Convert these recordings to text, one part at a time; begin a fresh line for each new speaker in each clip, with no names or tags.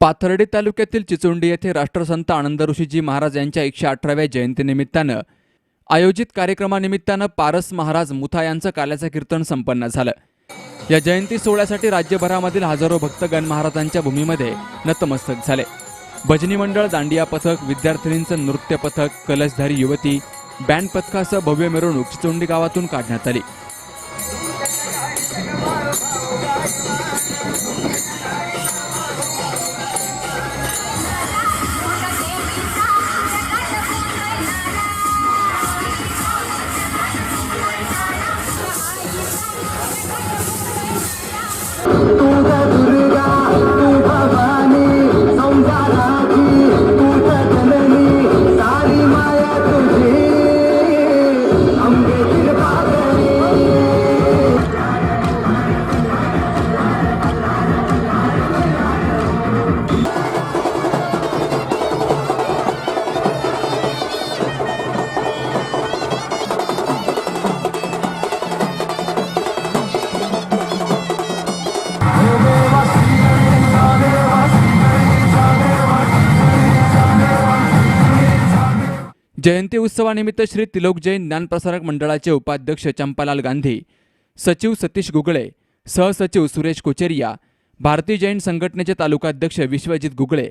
पाथर्डी तालुक्यातील चिचोंडी येथे राष्ट्रसंत आनंद ऋषीजी महाराज यांच्या एकशे अठराव्या जयंतीनिमित्तानं आयोजित कार्यक्रमानिमित्तानं पारस महाराज मुथा यांचं काल्याचं कीर्तन संपन्न झालं. या जयंती सोहळ्यासाठी राज्यभरामधील हजारो भक्तगण महाराजांच्या भूमीमध्ये नतमस्तक झाले. भजनी मंडळ दांडिया पथक विद्यार्थिनींचं नृत्य पथक कलशधारी युवती बँड पथकासह भव्य मिरवणूक चिचोंडी गावातून काढण्यात आली. जयंती उत्सवानिमित्त श्री तिलोक जैन ज्ञानप्रसारक मंडळाचे उपाध्यक्ष चंपालाल गांधी सचिव सतीश गुगळे सहसचिव सुरेश कोचेरिया भारतीय जैन संघटनेचे तालुकाध्यक्ष विश्वजित गुगळे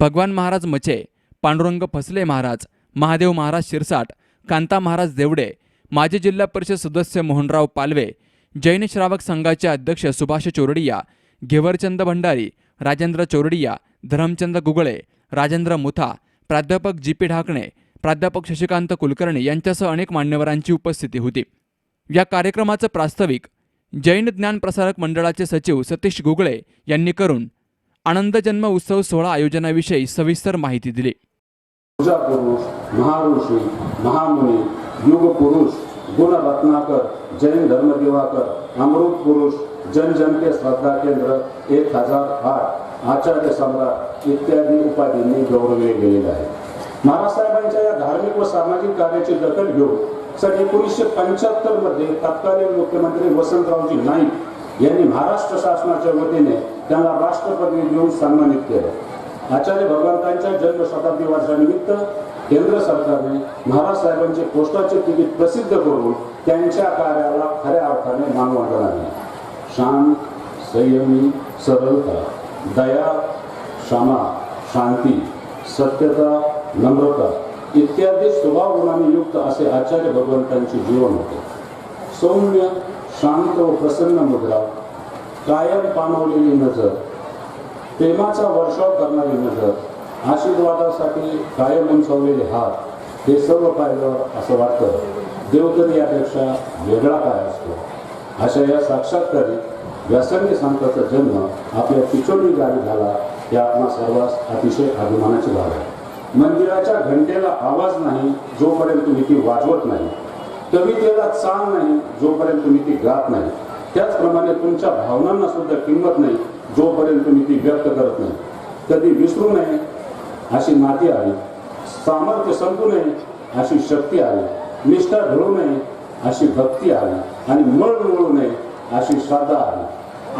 भगवान महाराज मचे पांडुरंग फसले महाराज महादेव महाराज शिरसाट कांता महाराज देवडे माजी जिल्हा परिषद सदस्य मोहनराव पालवे जैन श्रावक संघाचे अध्यक्ष सुभाष चोरडिया घेवरचंद भंडारी राजेंद्र चोरडिया धरमचंद गुगळे राजेंद्र मुथा प्राध्यापक जी पी ढाकणे प्राध्यापक शशिकांत कुलकर्णी यांच्यासह अनेक मान्यवरांची उपस्थिती होती. या कार्यक्रमाचं प्रास्ताविक जैन ज्ञान प्रसारक मंडळाचे सचिव सतीश गुगळे यांनी करून आनंद जन्म उत्सव सोहळा आयोजनाविषयी सविस्तर माहिती दिली.
पूजा पुरुष महाऋषी महामुनी युग पुरुष गुण रत्नाकर जैन धर्म दिवाकर अमृत पुरुष जन जन के श्रद्धा केंद्र एक हजार आठ आचार्य सम्राट इत्यादी उपाधींनी गौरवले गेलेले आहे नानासाहेबांच्या या धार्मिक व सामाजिक कार्याची दखल घेऊन सन एकोणीसशे पंच्याहत्तरमध्ये तत्कालीन मुख्यमंत्री वसंतरावजी नाईक यांनी महाराष्ट्र शासनाच्या वतीने त्यांना राष्ट्रपती देऊन सन्मानित केलं. आचार्य भगवंतांच्या जन्म शताब्दी वर्षानिमित्त केंद्र सरकारने महाराज साहेबांचे पोस्टाचे तिकीट प्रसिद्ध करून त्यांच्या कार्याला खऱ्या अर्थाने मानवंदना आहे शांत संयमी सरलता दया क्षमा शांती सत्यता नम्रता इत्यादी स्वभाव गुणांनी युक्त असे आचार्य भगवंतांचे जीवन होते. सौम्य शांत व प्रसन्न मुद्रा कायम पाणवलेली नजर प्रेमाचा वर्षाव करणारी नजर आशीर्वादासाठी कायम उंचवलेले हात हे सर्व पाहिलं असं वाटतं. देवतरी यापेक्षा वेगळा काय असतो? अशा या साक्षात्कारी व्यासंगी संतांचा जन्म आपल्या पिचोडी गावी झाला हे आपणा सर्वांस अतिशय अभिमानाची बाब आहे. मंदिराच्या घंटेला आवाज नाही जोपर्यंत तुम्ही ती वाजवत नाही. कवितेला चांग नाही जोपर्यंत तुम्ही ती गात नाही. त्याचप्रमाणे तुमच्या भावनांना सुद्धा किंमत नाही जोपर्यंत तुम्ही ती व्यक्त करत नाही. कधी विसरू नये अशी नाती आली सामर्थ्य संपू नये अशी शक्ती आली निष्ठा ढळू नये अशी भक्ती आली आणि मळ मिळू नये अशी श्रद्धा आली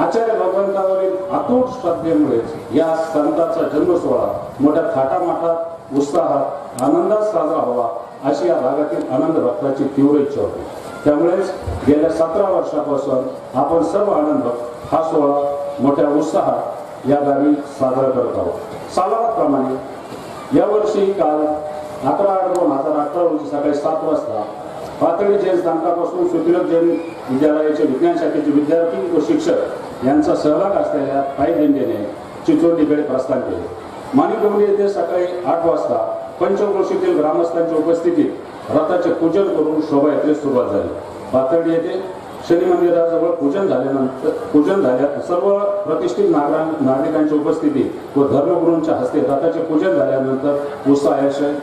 आचार्य भगवंतावरील अतूट श्रद्धेमुळेच या संताचा जन्म सोहळा मोठ्या थाटामाटात उत्साहात आनंदात साजरा व्हावा अशी या भागातील आनंद भक्ताची तीव्र इच्छा होती. त्यामुळेच गेल्या सतरा वर्षापासून आपण सर्व आनंद भक्त हा सोहळा मोठ्या उत्साहात या गावी साजरा करत आहोत. सालाबादप्रमाणे यावर्षी काल अकरा आठ दोन हजार अठरा रोजी सकाळी सात वाजता पातळी जैन स्थानकापासून सुतिलक जैन विद्यालयाचे विज्ञान शाखेचे विद्यार्थी व शिक्षक यांचा सहभाग असलेल्या पायी दिंडीने चिचोलीकडे प्रस्थान केले. माणिकवली येथे सकाळी आठ वाजता पंचक्रोशीतील ग्रामस्थांच्या उपस्थितीत रथाचे पूजन करून शोभायात्रेस सुरुवात झाली. पातळी येथे शनी मंदिराजवळ पूजन झाल्यानंतर पूजन झाल्या सर्व प्रतिष्ठित नागरा नागरिकांच्या उपस्थिती व धर्मगुरूंच्या हस्ते रथाचे पूजन झाल्यानंतर उत्साहाशय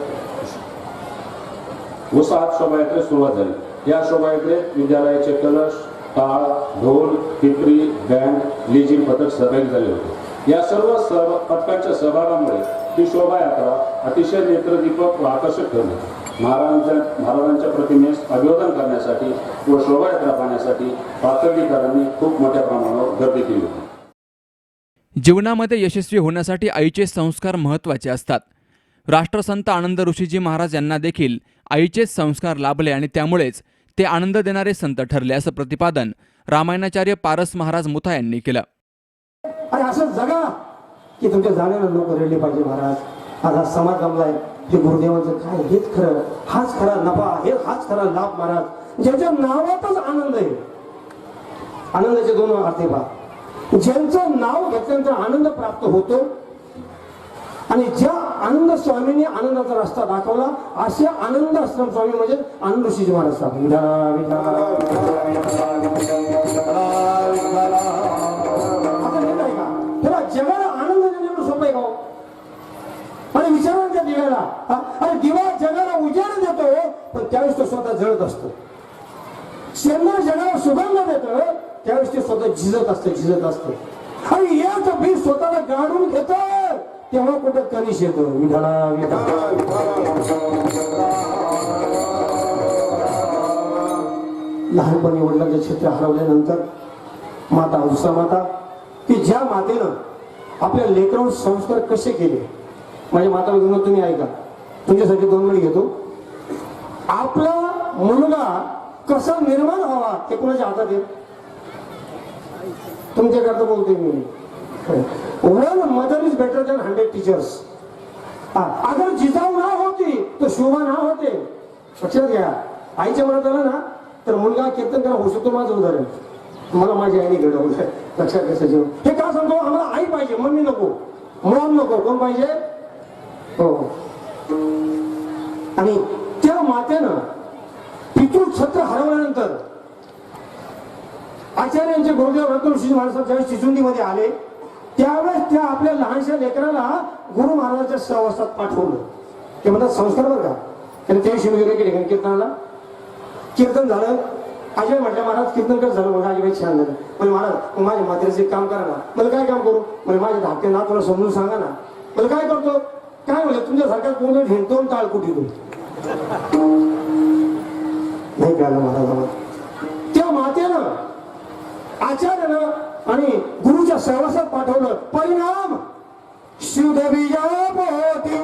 उत्साहात शोभायात्रेस सुरुवात झाली. या शोभायात्रेत विद्यालयाचे कलश टाळ ढोल टिपरी बँड लिजिंग पथक सहभागी झाले होते. या सर्व सहभा पथकांच्या सहभागामुळे ही शोभायात्रा अतिशय नेत्रदीपक व आकर्षक ठरली. महाराजांच्या महाराजांच्या प्रतिमेस अभिवादन करण्यासाठी व शोभायात्रा पाहण्यासाठी पाथर्डीकरांनी खूप मोठ्या प्रमाणावर गर्दी केली होती.
जीवनामध्ये यशस्वी होण्यासाठी आईचे संस्कार महत्त्वाचे असतात. राष्ट्रसंत आनंद ऋषीजी महाराज यांना देखील आईचेच संस्कार लाभले आणि त्यामुळेच ते आनंद देणारे संत ठरले असं प्रतिपादन रामायणाचार्य पारस महाराज मुथा यांनी केलं.
आणि असं जगा की तुमच्या जाण्यानं लोक रडले पाहिजे महाराज. आज हा समाज जमलाय. हे गुरुदेवांचं काय हेच खरं. हाच खरा नफा हे हाच खरा लाभ महाराज. ज्याच्या नावातच आनंद आहे. आनंदाचे दोन अर्थ आहे पहा. ज्यांचं नाव घेतल्यानंतर आनंद प्राप्त होतो आणि ज्या आनंद स्वामींनी आनंदाचा रस्ता दाखवला असे आनंद आश्रम स्वामी म्हणजे आनंद ऋषीजी महाराज अरे दिवा जगाला उजेड देतो पण त्यावेळेस तो स्वतः जळत असतो. शेंदर जगाला सुगंध देतो त्यावेळेस ते स्वतः झिजत असतं झिजत असतं. आणि याच बीज स्वतःला गाडून घेत तेव्हा कुठं कनिश येतो. विधाना विठाला लहानपणी वडिलांचे क्षेत्र हरवल्यानंतर माता हौसा माता की ज्या मातेनं आपल्या लेकरांवर संस्कार कसे केले माझ्या माता विनोद तुम्ही ऐका. तुमच्यासाठी दोन मिनिट घेतो. आपला मुलगा कसा निर्माण व्हावा ते कुणाच्या हातात आहे? तुमच्याकरता बोलते मी. One mother is better than hundred teachers अगर जिजाऊ ना होती तर शोभा ना होते. लक्षात घ्या. आईच्या मनात आलं ना तर मुलगा कीर्तन करा होऊ शकतो माझं उदाहरण. मला माझ्या आईने घडवलं लक्षात घ्या सजीव हे का सांगतो? आम्हाला आई पाहिजे मम्मी नको. मॉम नको. कोण पाहिजे? हो. आणि त्या मातेनं पितृ छत्र हरवल्यानंतर आचार्यांचे गुरुदेव रत्नऋषी महाराज ज्यावेळेस चिचुंदीमध्ये आले त्यावेळेस त्या आपल्या लहानशा लेकराला गुरु महाराजांच्या सहवासात पाठवलं. ते म्हणतात संस्कार बरं का. त्याने त्या दिवशी वगैरे केले कीर्तनाला. कीर्तन झालं. अजय म्हटलं महाराज कीर्तन कसं झालं? म्हणजे अजिबात छान झालं. म्हणजे महाराज माझ्या म्हाताऱ्याचं एक काम करा ना. मला काय काम करू? म्हणजे माझ्या धाकटे ना तुला समजून सांगा ना. मला काय करतो? काय म्हणलं तुमच्यासारखा कोण ठेवतो आणि टाळ कुठे नाही कळलं महाराजाला त्या मातेनं आचार्यानं आणि गुरुच्या सहवासात पाठवलं परिणाम शुद्धबीजा पोटी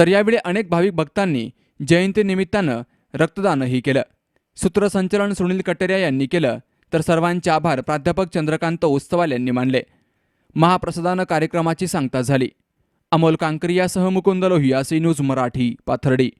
तर यावेळी अनेक भाविक भक्तांनी जयंतीनिमित्तानं रक्तदानही केलं. सूत्रसंचलन सुनील कटेरिया यांनी केलं तर सर्वांचे आभार प्राध्यापक चंद्रकांत ओस्तवाल यांनी मानले. महाप्रसादानं कार्यक्रमाची सांगता झाली. अमोल कांकरियासह मुकुंद लोहिया सी न्यूज मराठी पाथर्डी.